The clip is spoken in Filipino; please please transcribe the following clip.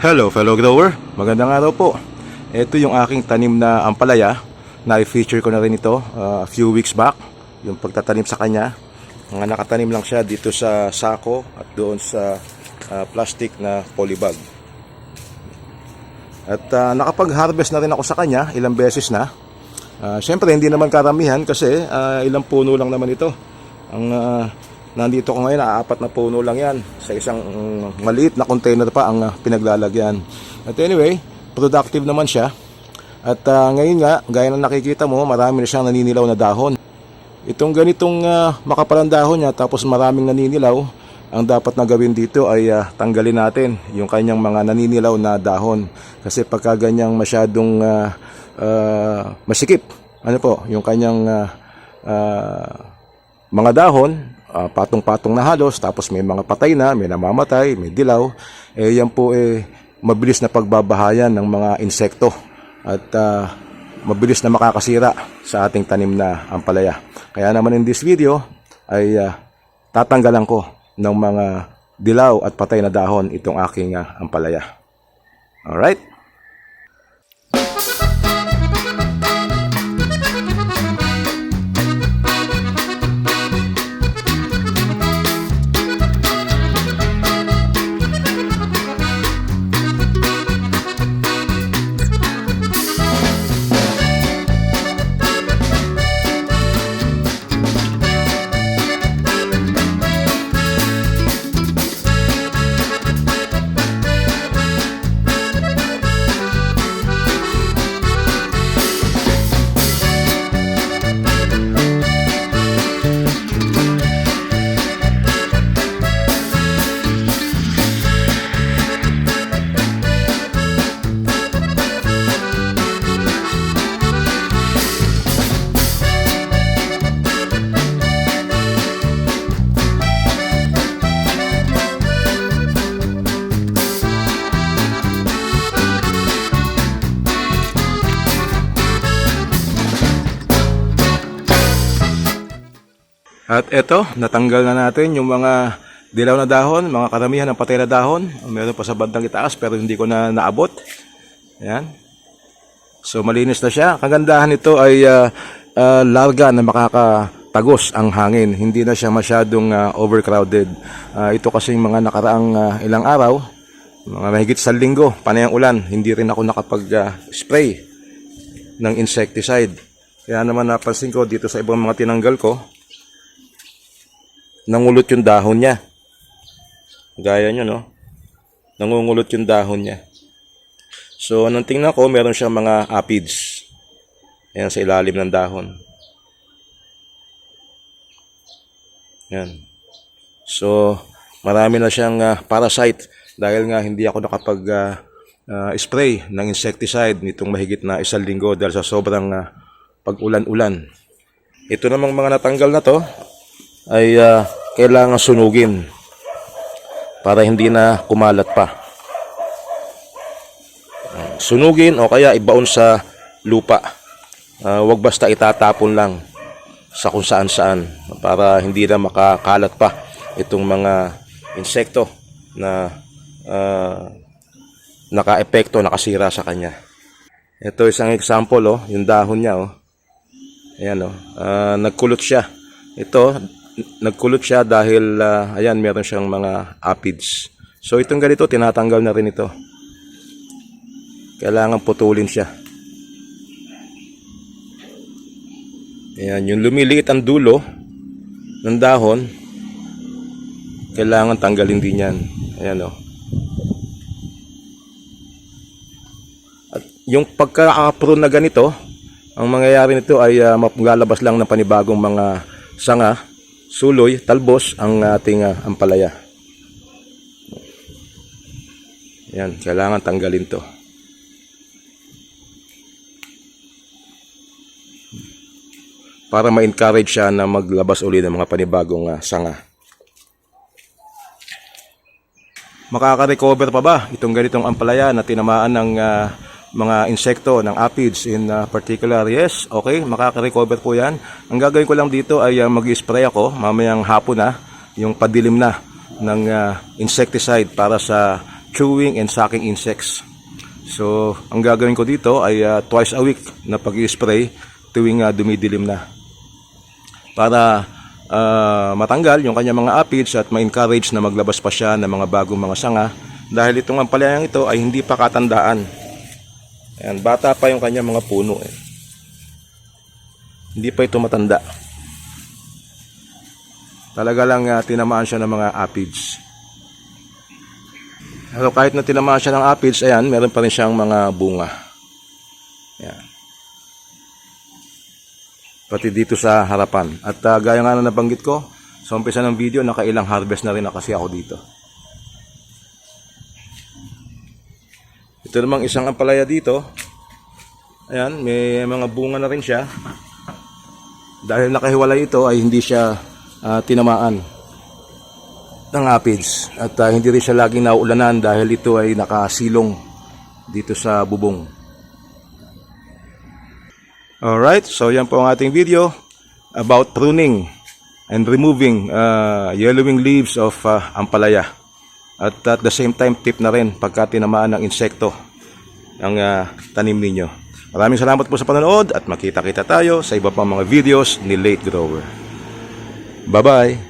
Hello fellow grower, magandang araw po. Ito yung aking tanim na ampalaya. Na-feature ko na rin ito uh, a few weeks back. Yung pagtatanim sa kanya. Mga nakatanim lang siya dito sa sako at doon sa uh, plastic na polybag. At uh, nakapag-harvest na rin ako sa kanya ilang beses na. Uh, Siyempre hindi naman karamihan kasi uh, ilang puno lang naman ito. Ang uh, nandito ko ngayon, apat na puno lang yan. Sa isang mm, maliit na container pa ang uh, pinaglalagyan. At anyway, productive naman siya. At uh, ngayon nga, gaya ng nakikita mo, marami na siyang naninilaw na dahon. Itong ganitong uh, makapalang dahon niya tapos maraming naninilaw, ang dapat na gawin dito ay uh, tanggalin natin yung kanyang mga naninilaw na dahon. Kasi pagka ganyang masyadong uh, uh, masikip, ano po, yung kanyang uh, uh, mga dahon, ah, patong-patong na halos, tapos may mga patay na, may namamatay, may dilaw, eh yan po eh mabilis na pagbabahayan ng mga insekto at ah, mabilis na makakasira sa ating tanim na ampalaya. Kaya naman in this video ay ah, tatanggalan ko ng mga dilaw at patay na dahon itong aking ah, ampalaya. Alright? At eto, natanggal na natin yung mga dilaw na dahon, mga karamihan ng patay na dahon. Meron pa sa bandang itaas pero hindi ko na naabot. Ayan. So malinis na siya. Kagandahan nito ay ah, ah, larga na makakatagos ang hangin. Hindi na siya masyadong ah, overcrowded. Ah, ito kasi yung mga nakaraang ah, ilang araw, mga mahigit sa linggo, panay ang ulan. Hindi rin ako nakapag-spray ng insecticide. Kaya naman napansin ko dito sa ibang mga tinanggal ko, nangulot yung dahon niya. Gaya nyo, no? Nangungulot yung dahon niya. So, anong tingnan ko, meron siyang mga aphids. Ayan, sa ilalim ng dahon. Yan. So, marami na siyang ah, parasite dahil nga hindi ako nakapag ah, ah, spray ng insecticide nitong mahigit na isang linggo dahil sa sobrang ah, pag-ulan-ulan. Ito namang mga natanggal na to, ay ah, kailangan sunugin para hindi na kumalat pa. Ah, Sunugin o kaya ibaon sa lupa. Ah, wag basta itatapon lang sa kung saan saan para hindi na makakalat pa itong mga insekto na ah, naka-epekto, nakasira sa kanya. Ito isang example oh, yung dahon niya oh. Ayan oh, Ah, nagkulot siya. Ito, nagkulot siya dahil ah, ayan meron siyang mga aphids. So itong ganito tinatanggal na rin ito. Kailangan putulin siya. Ayan, yung lumiliit ang dulo ng dahon, kailangan tanggalin din yan. Ayan o. At yung pagka-prune na ganito, ang mangyayari nito ay uh, maglalabas lang ng panibagong mga sanga, suloy, talbos ang ating ah, ampalaya. Yan, kailangan tanggalin to. Para ma-encourage siya na maglabas uli ng mga panibagong ah, sanga. Makaka-recover pa ba itong ganitong ampalaya na tinamaan ng ah, mga insekto ng aphids in ah, particular? Yes, okay, makaka-recover po yan. Ang gagawin ko lang dito ay ah, mag-spray ako mamayang hapon na, yung padilim na ng ah, insecticide para sa chewing and sucking insects. So, ang gagawin ko dito ay ah, twice a week na pag-spray tuwing ah, dumidilim na. Para ah, matanggal yung kanyang mga aphids at ma-encourage na maglabas pa siya ng mga bagong mga sanga dahil itong ampalayang ito ay hindi pa katandaan. Ayan, bata pa yung kanyang mga puno. Eh. Hindi pa ito matanda. Talaga lang ah, tinamaan siya ng mga aphids. Pero kahit na tinamaan siya ng aphids, ayan, meron pa rin siyang mga bunga. Ayan. Pati dito sa harapan. At ah, gaya nga na nabanggit ko, sa umpisa ng video, nakailang harvest na rin na kasi ako dito. Ito namang isang ampalaya dito. Ayan, may mga bunga na rin siya. Dahil nakahiwalay ito ay hindi siya ah, tinamaan ng aphids at ah, hindi rin siya laging nauulanan dahil ito ay nakasilong dito sa bubong. Alright, so yan po ang ating video about pruning and removing uh, yellowing leaves of uh, ampalaya. At at the same time, tip na rin pagka tinamaan ng insekto ang uh, tanim ninyo. Maraming salamat po sa panonood at makita-kita tayo sa iba pang mga videos ni Late Grower. Bye-bye!